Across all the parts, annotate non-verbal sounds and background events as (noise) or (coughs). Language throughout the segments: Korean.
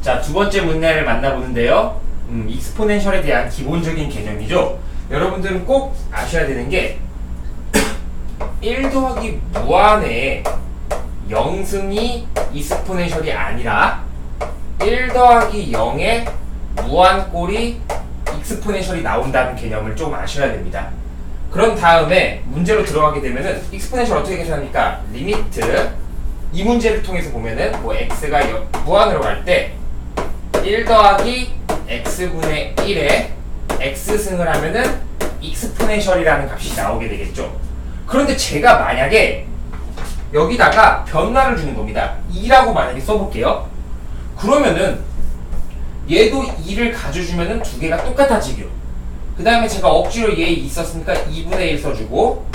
자, 두 번째 문제를 만나보는데요. 음, 익스포넨셜에 대한 기본적인 개념이죠. 여러분들은 꼭 아셔야 되는 게 (coughs) 1 더하기 무한의 영승이 익스포넨셜이 아니라 1 더하기 0의 무한꼴이 익스포넨셜이 나온다는 개념을 좀 아셔야 됩니다. 그런 다음에 문제로 들어가게 되면은 익스포넨셜 어떻게 계산합니까? 리미트 이 문제를 통해서 보면은 뭐 x가 여- 무한으로 갈 때 1 더하기 x분의 1에 x승을 하면은 익스포넨셜이라는 값이 나오게 되겠죠. 그런데 제가 만약에 여기다가 변화를 주는 겁니다. 2라고 만약에 써볼게요. 그러면은 얘도 2를 가져주면은 두 개가 똑같아지기로. 그 다음에 제가 억지로 얘 있었으니까 2분의 1 써주고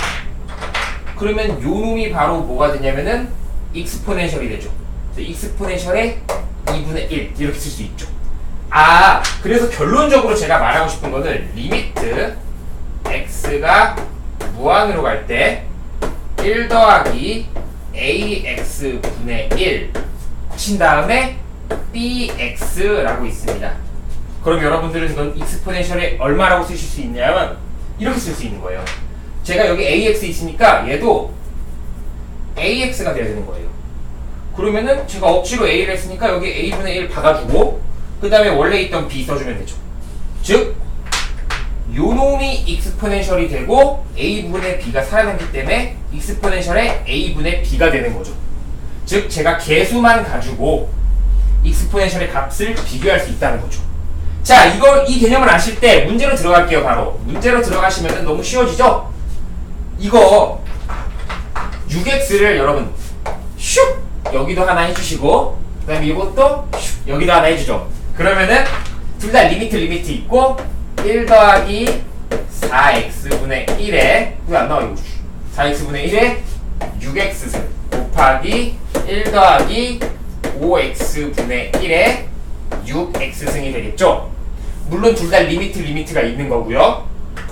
그러면 요 놈이 바로 뭐가 되냐면은 익스포넨셜이 되죠. 그래서 익스포넨셜의 2분의 1 이렇게 쓸 수 있죠. 아 그래서 결론적으로 제가 말하고 싶은 거는 리미트 x가 무한으로 갈 때 1 더하기 ax분의 1 친 다음에 bx라고 있습니다. 그럼 여러분들은 이건 익스포넨셜에 얼마라고 쓰실 수 있냐면 이렇게 쓸 수 있는 거예요. 제가 여기 ax 있으니까 얘도 ax가 돼야 되는 거예요. 그러면은 제가 억지로 a를 했으니까 여기 a분의 1 박아주고 그 다음에 원래 있던 b 써주면 되죠. 즉 요 놈이 익스포넨셜이 되고 a분의 b가 살아남기 때문에 익스포넨셜의 a분의 b가 되는 거죠. 즉 제가 개수만 가지고 익스포넨셜의 값을 비교할 수 있다는 거죠. 자, 이걸 이 개념을 아실 때 문제로 들어갈게요. 바로 문제로 들어가시면 너무 쉬워지죠. 이거 6x를 여러분 슉 여기도 하나 해주시고 그 다음에 이것도 슉 여기도 하나 해주죠. 그러면은 둘 다 리미트 리미트 있고 1 더하기 4x분의 1에 왜 안 나와 이거 4x분의 1에 6x 곱하기 1 더하기 5x분의 1에 6x승이 되겠죠? 물론 둘 다 리미트 리미트가 있는 거고요.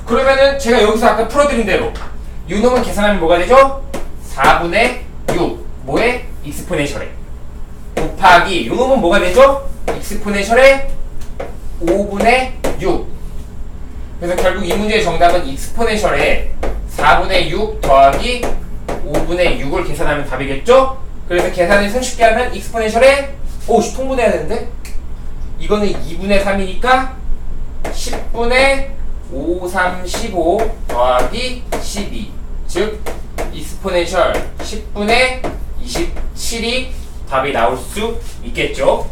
그러면은 제가 여기서 아까 풀어드린 대로 요 놈은 계산하면 뭐가 되죠? 4분의 6 뭐에? 익스포넨셜에 곱하기 요 놈은 뭐가 되죠? 익스포넨셜에 5분의 6 그래서 결국 이 문제의 정답은 익스포넨셜에 4분의 6 더하기 5분의 6을 계산하면 답이겠죠? 그래서 계산을 손쉽게 하면 익스포넨셜에 오, 씨, 통분해야 되는데? 이거는 2분의 3이니까 10분의 5, 3, 15 더하기 12. 즉, 익스포넨셜 10분의 27이 답이 나올 수 있겠죠?